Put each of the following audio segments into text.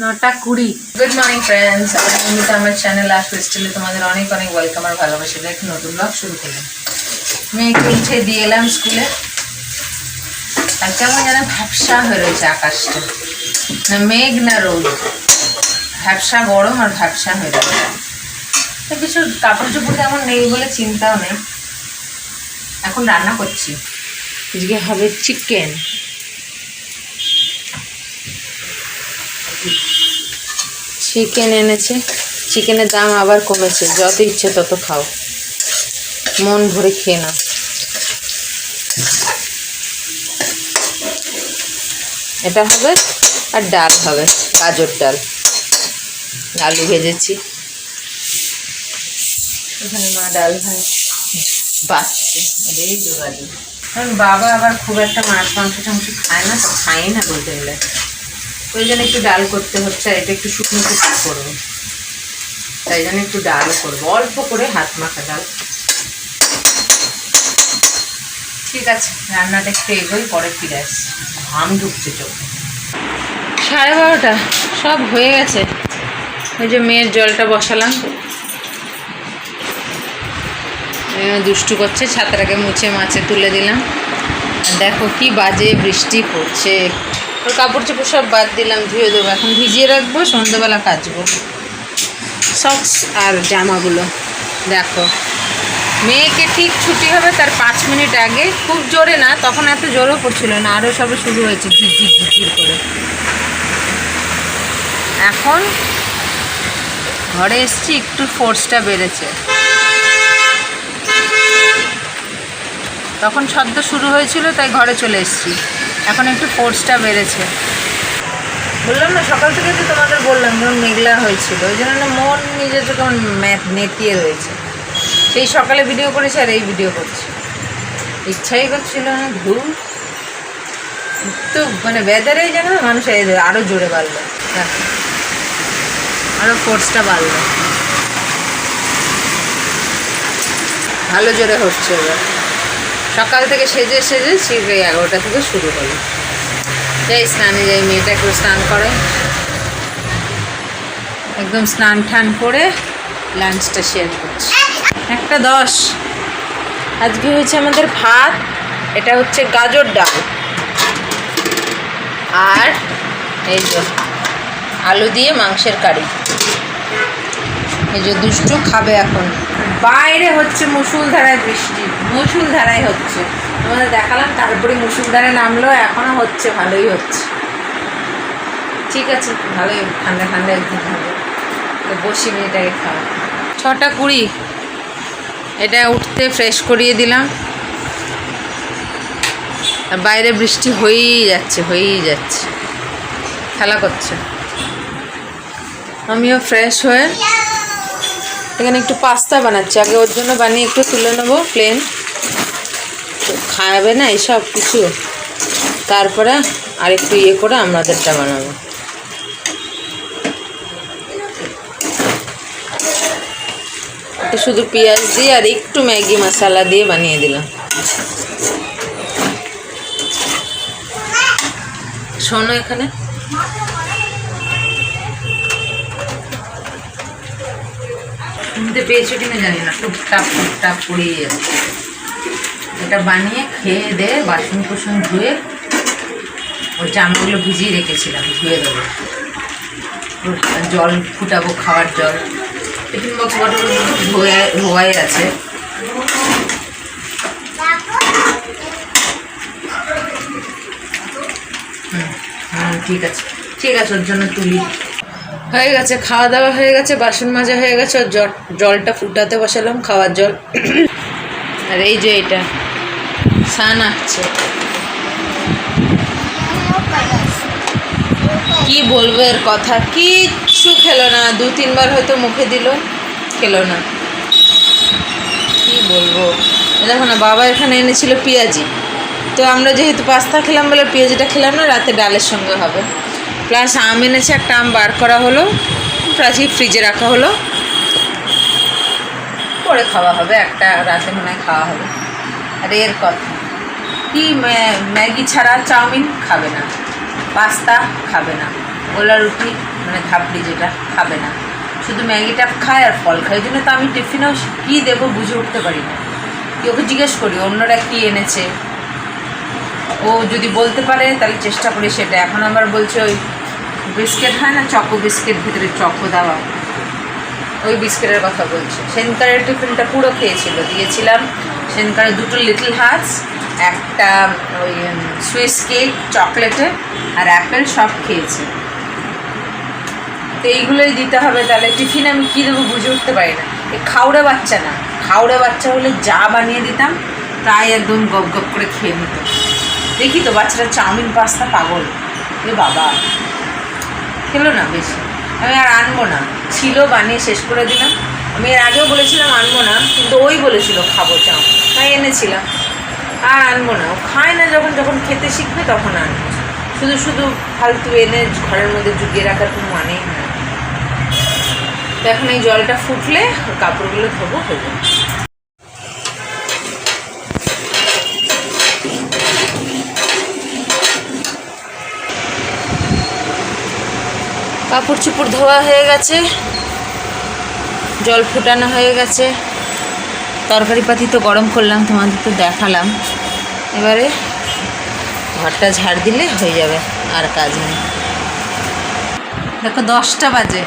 নটা কুড়ি। Good morning friends নিয়মিত আমার চ্যানেল আসবে স্টিলে তোমাদের অনেক অনেক ওয়েলকাম আর ভালোবাসা। একটা নতুন ব্লগ শুরু করলাম। মেয়েকে উঠে দিয়ে এলাম স্কুলে আর কেমন যেন ভ্যাবসা হয়ে রয়েছে আকাশটা। না মেঘ না রোদ। ভ্যাবসা গরম আর ভ্যাবসা হয়ে রয়েছে। কিছু কাপড় চোপড় তেমন নেই বলে চিন্তাও নেই। এখন রান্না করছি। আজকে হবে চিকেন চিকেন এনেছে। চিকেনের দাম আবার কমেছে। যত ইচ্ছে তত খাও। মন ভরে খেয়ে নাও। এটা হবে আর ডাল হবে। গাজর ডাল। আলু ভেজেছি। মা ডাল বাচ্চা এই যোগাযোগ কারণ বাবা আবার খুব একটা মাছ মাংস টাংস খায় না, তো খায় না বলতে গেলে। ওই জন্য একটু ডাল করতে হচ্ছে আর এটা একটু শুকনো শুকনো করব তাই জন্য একটু ডাল করব, অল্প করে হাত মাখা ডাল। ঠিক আছে, রান্নাটা একটু এগোই, পরে ফিরে আসছি। ঘাম ঢুকছে চোখে। সাড়ে বারোটা, সব হয়ে গেছে। ওই যে মেয়ের জলটা বসালাম। দুষ্টু করছে, ছাতাটাকে মুছে মাছে তুলে দিলাম। দেখো কি বাজে বৃষ্টি পড়ছে। ওর কাপড় চোপড় সব বাদ দিলাম, ধুয়ে দেবো। এখন ভিজিয়ে রাখব, সন্ধ্যাবেলা কাচবো। সক্স আর জামাগুলো, দেখো। মেয়েকে ঠিক ছুটি হবে তার পাঁচ মিনিট আগে। খুব জোরে না, তখন এত জোরও পড়ছিল না আরও সবে শুরু হয়েছে ঝিরঝির ঝিরঝির করে। এখন ঘরে এসছি, একটু ফোর্সটা বেড়েছে। তখন সদ্য শুরু হয়েছিল, তাই ঘরে চলে এসেছি। এখন একটু ফোর্সটা বেড়েছে। বললাম না সকাল থেকে তো তোমাদের বললাম যেমন মেঘলা হয়েছিল। ওই জন্য না মন নিজে তো কেমন ম্যাথ নেতিয়ে রয়েছে। সেই সকালে ভিডিও করেছি আর এই ভিডিও করছি। ইচ্ছাই করছিল না ঘুম তো মানে ওয়েদারেই যেন না মানুষ আরও জোরে বাড়লো। আরও ফোর্সটা বাড়লো। ভালো জোরে হচ্ছে এবার। সকাল থেকে সেজে সেজে ওই এগারোটা থেকে শুরু হলো। যাই স্নানে যাই, মেয়েটা একটু স্নান করে। একদম স্নান টান করে লাঞ্চটা শেয়ার করছি। একটা দশ। আজকে হয়েছে আমাদের ভাত, এটা হচ্ছে গাজর ডাল। আর এই যে আলু দিয়ে মাংসের কারি। এই যে দুষ্টু খাবে এখন। বাইরে হচ্ছে মুসুলধারায় বৃষ্টি, মুসুলধারায় হচ্ছে। আমাদের দেখালাম, তারপরে মুসুলধারায় নামলো এখনও হচ্ছে, ভালোই হচ্ছে। ঠিক আছে, ভালোই, ঠান্ডা ঠান্ডা একদিন হবে। তো বসি মেয়েটাকে খাওয়া ছটা কুড়ি। এটা উঠতে ফ্রেশ করিয়ে দিলাম। বাইরে বৃষ্টি হয়েই যাচ্ছে হয়েই যাচ্ছে। খেলা করছে। আমিও ফ্রেশ হয়ে এখানে একটু পাস্তা বানাচ্ছি। আগে ওর জন্য বানিয়ে একটু তুলে নেব প্লেন খাবে না এইসব কিছু? তারপরে আর একটু ইয়ে করে আমাদেরটা বানাবো। শুধু পেঁয়াজ দিয়ে আর একটু ম্যাগি মশলা দিয়ে বানিয়ে দিলাম। শোনো এখানে। শুনতে পেয়েছ কিনা জানি না। টুকটাপ টুকটাপ পড়িয়ে যাচ্ছে এটা বানিয়ে খেয়ে দে বাসন কুসন ধুয়ে। ওই জামাগুলো ভিজিয়ে রেখেছিলাম, ধুয়ে দেবো। জল ফুটাবো, খাওয়ার জল। টিফিন বক্স বটল ধোয়া, ধোয়াই আছে। ঠিক আছে। ঠিক আছে, ওর জন্য তুলি। হয়ে গেছে, খাওয়া দাওয়া হয়ে গেছে, বাসন মাজা হয়ে গেছে জল, জলটা ফুটাতে বসালাম, খাওয়ার জল। আর এই যে এটা সান আসছে। কি বলব এর কথা? কিচ্ছু খেলো না, দু তিনবার হয়তো মুখে দিল, খেলো না। কি বলব? দেখো না, বাবা এখানে এনেছিল পেঁয়াজি। তো আমরা যেহেতু পাস্তা খেলাম বলে পেঁয়াজিটা খেলাম না, রাতে ডালের সঙ্গে হবে। প্লাস আম এনেছে, একটা আম বার করা হলো প্রাচী ফ্রিজে রাখা হলো। পরে খাওয়া হবে, একটা রাতে মনে হয় খাওয়া হবে। আর এর কথা, কি ম্যা- ম্যাগি ছাড়া চাউমিন খাবে না, পাস্তা খাবে না, গোলা রুটি মানে খাপড়ি যেটা, খাবে না। শুধু ম্যাগিটা খায় আর ফল খায় জন্য তো আমি টিফিনেও কী দেবো বুঝে উঠতে পারি না। কি ওকে জিজ্ঞেস করি, অন্যরা কী এনেছে? ও যদি বলতে পারে, তাহলে চেষ্টা করি সেটা। এখন আবার বলছে ওই বিস্কিট হয় না, চকো বিস্কিট ভিতরে চকো দেওয়া। ওই বিস্কিটের কথা বলছি। সেনকারের টিফিনটা পুরো খেয়েছিল। দিয়েছিলাম সেনকারের দুটো লিটল হার্টস একটা ওই সুইস কেক চকলেটে আর অ্যাপেল সব খেয়েছে। তো এইগুলোই দিতে হবে তাহলে। টিফিন আমি কী দেবো বুঝে উঠতে পারি না। এই খাউড়ে বাচ্চা না। খাউড়ে বাচ্চা হলে যা বানিয়ে দিতাম, তাই একদম গপ গপ করে খেয়ে নিত। দেখি তো বাচ্চারা চাউমিন, পাস্তা, পাগল। এ বাবা। খেলো না বেশি। আমি আর আনব না। ছিল, বানিয়ে শেষ করে দিলাম। আমি এর আগেও বলেছিলাম আনব না, কিন্তু ওই বলেছিল খাব চাউমিন তাই এনেছিলাম। আর আনব না। খায় না যখন যখন খেতে শিখবে তখন আনব। শুধু শুধু ফালতু এনে ঘরের মধ্যে জুগিয়ে রাখার কোনো মানেই হয় তো এখন এই জলটা ফুটলে, কাপড়গুলো ধোবো, হয়ে যাবে। কাপড় চুপড় ধোয়া হয়ে গেছে, জল ফুটানো হয়ে গেছে। তরকারি পাতি তো গরম করলাম, তোমাদের তো দেখালাম। এবারে ঘরটা ঝাড় দিলে হয়ে যাবে, আর কাজ নেই। দেখো, দশটা বাজে।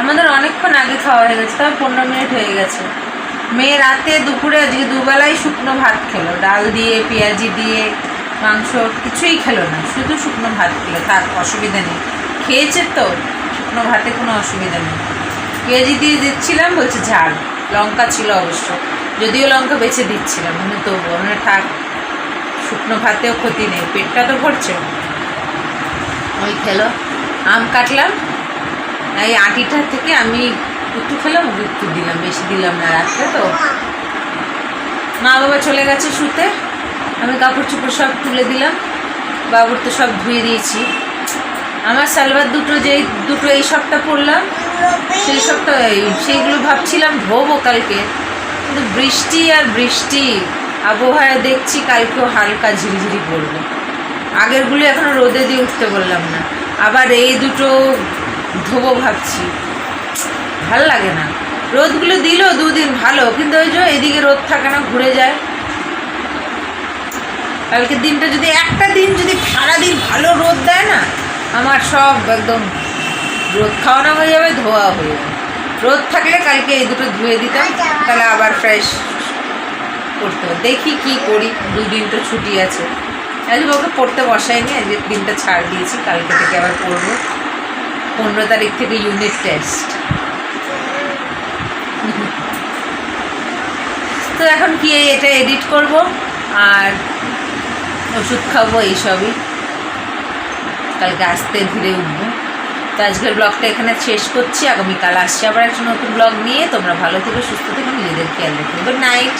আমাদের অনেকক্ষণ আগে খাওয়া হয়ে গেছে তবে পনেরো মিনিট হয়ে গেছে। মেয়ে রাতে দুপুরে, আজকে দুবেলাই শুকনো ভাত খেলো। ডাল দিয়ে, পেঁয়াজি দিয়ে, মাংস কিছুই খেলো না, শুধু শুকনো ভাত খেলো, তার অসুবিধা নেই। খেয়েছে তো, শুকনো ভাতে কোনো অসুবিধা নেই। পেঁয়াজি দিয়ে দিচ্ছিলাম, বলছে ঝাল। লঙ্কা ছিল অবশ্য। যদিও লঙ্কা বেছে দিচ্ছিলাম, কিন্তু তবু মানে থাক, শুকনো ভাতেও ক্ষতি নেই। পেটটা তো ভরছে। ওই খেলো, আম কাটলাম। এই আটিটা থেকে আমি একটু খেলাম একটু দিলাম, বেশি দিলাম না রাত্রে তো। মা বাবা চলে গেছে শুতে। আমি কাপড় চোপড় সব তুলে দিলাম। বাবুর তো সব ধুয়ে দিয়েছি। আমার সালবার দুটো যেই, দুটো এই সপ্তাহ পরলাম, সেই এই- সেইগুলো ভাবছিলাম ধোবো কালকে। কিন্তু বৃষ্টি আর বৃষ্টি, আবহাওয়া দেখছি কালকেও হালকা ঝিরিঝিরি পড়বে। আগেরগুলো এখনও রোদে দিয়ে উঠতে বললাম না। আবার এই দুটো ধোবো ভাবছি। ভালো লাগে না। রোদগুলো দিল দুদিন ভালো, কিন্তু ওই যে এদিকে রোদ থাকে না, ঘুরে যায়। কালকের দিনটা যদি, একটা দিন যদি সারাদিন ভালো রোদ দেয় না আমার সব একদম রোদ খাওয়ানো হয়ে যাবে, ধোয়া হয়ে যাবে। রোদ থাকলে কালকে এই দুটো ধুয়ে দিতাম, তাহলে আবার ফ্রেশ করতে হবে। দেখি কি করি, দুদিন তো ছুটি আছে। আজকে ওকে পড়তে বসাইনি আজকে দিনটা ছাড় দিয়েছি, কালকে থেকে আবার পড়ব। পনেরো তারিখ থেকে ইউনিট টেস্ট তো এখন কি, এটা এডিট করব, আর ওষুধ খাব এইসবই কালকে আসতে ধীরে উঠবো। তো আজকের ব্লগটা এখানে শেষ করছি। আগামীকাল আসছি আবার একটা নতুন ব্লগ নিয়ে। তোমরা ভালো থেকো, সুস্থ থেকো, নিজেদের খেয়াল রাখবে গুড নাইট